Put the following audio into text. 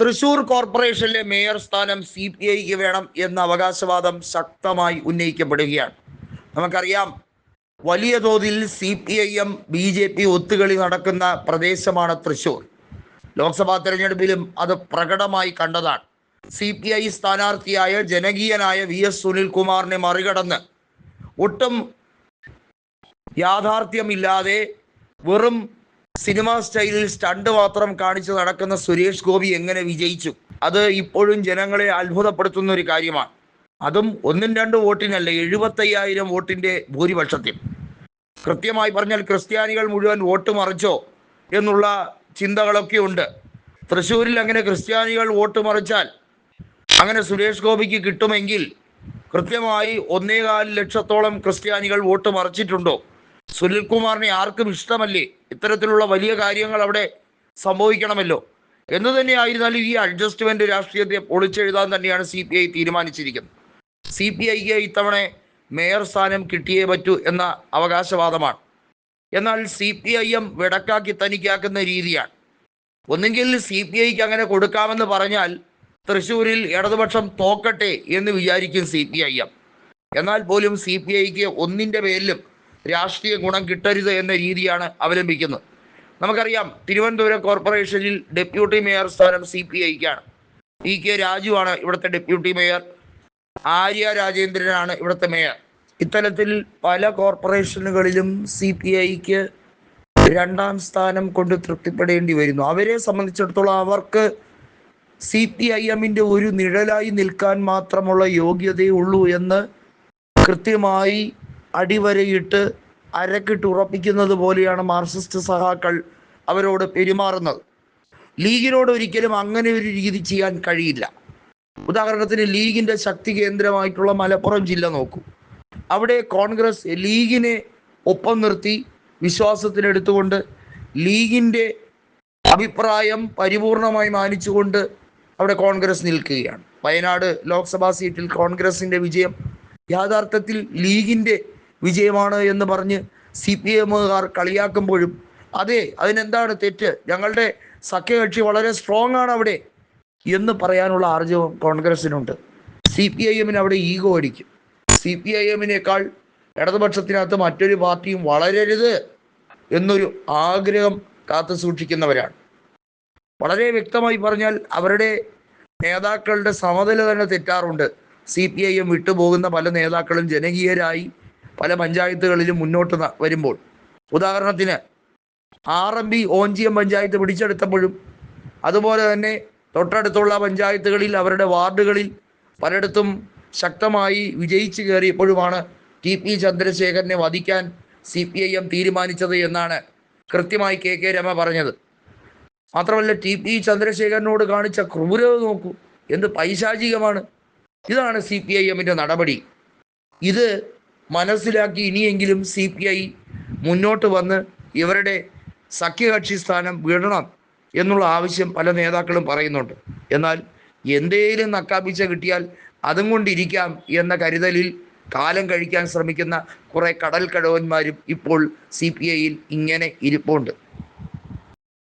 തൃശൂർ കോർപ്പറേഷനിലെ മേയർ സ്ഥാനം C P ഐക്ക് വേണം എന്ന അവകാശവാദം ശക്തമായി ഉന്നയിക്കപ്പെടുകയാണ്. നമുക്കറിയാം വലിയ തോതിൽ C P I M B J P ഒത്തുകളി നടക്കുന്ന പ്രദേശമാണ് തൃശൂർ. ലോക്സഭാ തെരഞ്ഞെടുപ്പിലും അത് പ്രകടമായി കണ്ടതാണ്. സി പി ഐ സ്ഥാനാർത്ഥിയായ ജനകീയനായ വി എസ് സുനിൽകുമാറിനെ മറികടന്ന് ഒട്ടും യാഥാർത്ഥ്യമില്ലാതെ വെറും സിനിമ സ്റ്റൈലിൽ സ്റ്റണ്ട് മാത്രം കാണിച്ചു നടക്കുന്ന സുരേഷ് ഗോപി എങ്ങനെ വിജയിച്ചു? അത് ഇപ്പോഴും ജനങ്ങളെ അത്ഭുതപ്പെടുത്തുന്ന ഒരു കാര്യമാണ്. അതും ഒന്നും രണ്ടും വോട്ടിനല്ല എഴുപത്തയ്യായിരം വോട്ടിന്റെ ഭൂരിപക്ഷത്തിൽ. കൃത്യമായി പറഞ്ഞാൽ ക്രിസ്ത്യാനികൾ മുഴുവൻ വോട്ട് മറിച്ചോ എന്നുള്ള ചിന്തകളൊക്കെ ഉണ്ട്. തൃശ്ശൂരിൽ അങ്ങനെ ക്രിസ്ത്യാനികൾ വോട്ട് മറിച്ചാൽ അങ്ങനെ സുരേഷ് ഗോപിക്ക് കിട്ടുമെങ്കിൽ കൃത്യമായി ഒന്നേകാൽ ലക്ഷത്തോളം ക്രിസ്ത്യാനികൾ വോട്ട് മറിച്ചിട്ടുണ്ടോ? സുനിൽകുമാറിനെ ആർക്കും ഇഷ്ടമല്ലേ? ഇത്തരത്തിലുള്ള വലിയ കാര്യങ്ങൾ അവിടെ സംഭവിക്കണമല്ലോ. എന്ന് തന്നെയായിരുന്നാലും ഈ അഡ്ജസ്റ്റ്മെന്റ് രാഷ്ട്രീയത്തെ പൊളിച്ചെഴുതാൻ തന്നെയാണ് സി പി ഐ തീരുമാനിച്ചിരിക്കുന്നത്. സി പി ഐക്ക് ഇത്തവണ മേയർ സ്ഥാനം കിട്ടിയേ പറ്റൂ എന്ന അവകാശവാദമാണ്. എന്നാൽ സി പി ഐ എം വെടക്കാക്കി തനിക്കാക്കുന്ന രീതിയാണ്. ഒന്നുകിൽ സി പി ഐക്ക് അങ്ങനെ കൊടുക്കാമെന്ന് പറഞ്ഞാൽ തൃശ്ശൂരിൽ ഇടതുപക്ഷം തോക്കട്ടെ എന്ന് വിചാരിക്കും സി പി ഐ എം. എന്നാൽ പോലും സി പി ഐക്ക് ഒന്നിന്റെ പേരിലും രാഷ്ട്രീയ ഗുണം കിട്ടരുത് എന്ന രീതിയാണ് അവലംബിക്കുന്നത്. നമുക്കറിയാം തിരുവനന്തപുരം കോർപ്പറേഷനിൽ ഡെപ്യൂട്ടി മേയർ സ്ഥാനം സി പി ഐക്കാണ്. ഇ കെ രാജുവാണ് ഇവിടുത്തെ ഡെപ്യൂട്ടി മേയർ. ആര്യ രാജേന്ദ്രനാണ് ഇവിടുത്തെ മേയർ. ഇത്തരത്തിൽ പല കോർപ്പറേഷനുകളിലും സി പി ഐക്ക് രണ്ടാം സ്ഥാനം കൊണ്ട് തൃപ്തിപ്പെടേണ്ടി വരുന്നു. അവരെ സംബന്ധിച്ചിടത്തോളം അവർക്ക് സി പി ഐ എമ്മിന്റെ ഒരു നിഴലായി നിൽക്കാൻ മാത്രമുള്ള യോഗ്യതയുള്ളൂ എന്ന് കൃത്യമായി അടിവരയിട്ട് അരക്കിട്ട് ഉറപ്പിക്കുന്നത് പോലെയാണ് മാർക്സിസ്റ്റ് സഹാക്കൾ അവരോട് പെരുമാറുന്നത്. ലീഗിനോട് ഒരിക്കലും അങ്ങനെ ഒരു രീതി ചെയ്യാൻ കഴിയില്ല. ഉദാഹരണത്തിന് ലീഗിന്റെ ശക്തി കേന്ദ്രമായിട്ടുള്ള മലപ്പുറം ജില്ല നോക്കൂ. അവിടെ കോൺഗ്രസ് ലീഗിനെ ഒപ്പം നിർത്തി വിശ്വാസത്തിലെടുത്തുകൊണ്ട് ലീഗിന്റെ അഭിപ്രായം പരിപൂർണമായി മാനിച്ചുകൊണ്ട് അവിടെ കോൺഗ്രസ് നിൽക്കുകയാണ്. വയനാട് ലോക്സഭാ സീറ്റിൽ കോൺഗ്രസിന്റെ വിജയം യാഥാർത്ഥ്യത്തിൽ ലീഗിന്റെ വിജയമാണ് എന്ന് പറഞ്ഞ് സി പി എമ്മുകാർ കളിയാക്കുമ്പോഴും അതെ അതിനെന്താണ് തെറ്റ്? ഞങ്ങളുടെ സഖ്യകക്ഷി വളരെ സ്ട്രോങ് ആണ് അവിടെ എന്ന് പറയാനുള്ള ആർജവം കോൺഗ്രസിനുണ്ട്. സി പി ഐ എമ്മിന് അവിടെ ഈഗോ അടിക്കും. സി പി ഐ എമ്മിനേക്കാൾ ഇടതുപക്ഷത്തിനകത്ത് മറ്റൊരു പാർട്ടിയും വളരരുത് എന്നൊരു ആഗ്രഹം കാത്തു സൂക്ഷിക്കുന്നവരാണ്. വളരെ വ്യക്തമായി പറഞ്ഞാൽ അവരുടെ നേതാക്കളുടെ സമതല തന്നെ തെറ്റാറുണ്ട്. സി പി ഐ എം വിട്ടുപോകുന്ന പല നേതാക്കളും ജനകീയരായി പല പഞ്ചായത്തുകളിലും മുന്നോട്ട് വരുമ്പോൾ. ഉദാഹരണത്തിന് R M B Onchiyam panchayat പിടിച്ചെടുത്തപ്പോഴും അതുപോലെ തന്നെ തൊട്ടടുത്തുള്ള പഞ്ചായത്തുകളിൽ അവരുടെ വാർഡുകളിൽ പലയിടത്തും ശക്തമായി വിജയിച്ചു കയറിയപ്പോഴുമാണ് ടി പി ചന്ദ്രശേഖരനെ വധിക്കാൻ സി പി ഐ എം തീരുമാനിച്ചത് എന്നാണ് കൃത്യമായി കെ കെ രമ പറഞ്ഞത്. മാത്രമല്ല ടി പി ചന്ദ്രശേഖരനോട് കാണിച്ച ക്രൂരത നോക്കൂ. എന്ത് പൈശാചികമാണ്. ഇതാണ് സി പി ഐ എമ്മിന്റെ നടപടി. ഇത് മനസ്സിലാക്കി ഇനിയെങ്കിലും സി പി ഐ മുന്നോട്ട് വന്ന് ഇവരുടെ സഖ്യകക്ഷി സ്ഥാനം വിടണം എന്നുള്ള ആവശ്യം പല നേതാക്കളും പറയുന്നുണ്ട്. എന്നാൽ എന്തേലും നക്കാപ്പിച്ച കിട്ടിയാൽ അതും കൊണ്ടിരിക്കാം എന്ന കരുതലിൽ കാലം കഴിക്കാൻ ശ്രമിക്കുന്ന കുറെ കടൽ കടവന്മാരും ഇപ്പോൾ സി പി ഐയിൽ ഇങ്ങനെ ഇരിപ്പുണ്ട്.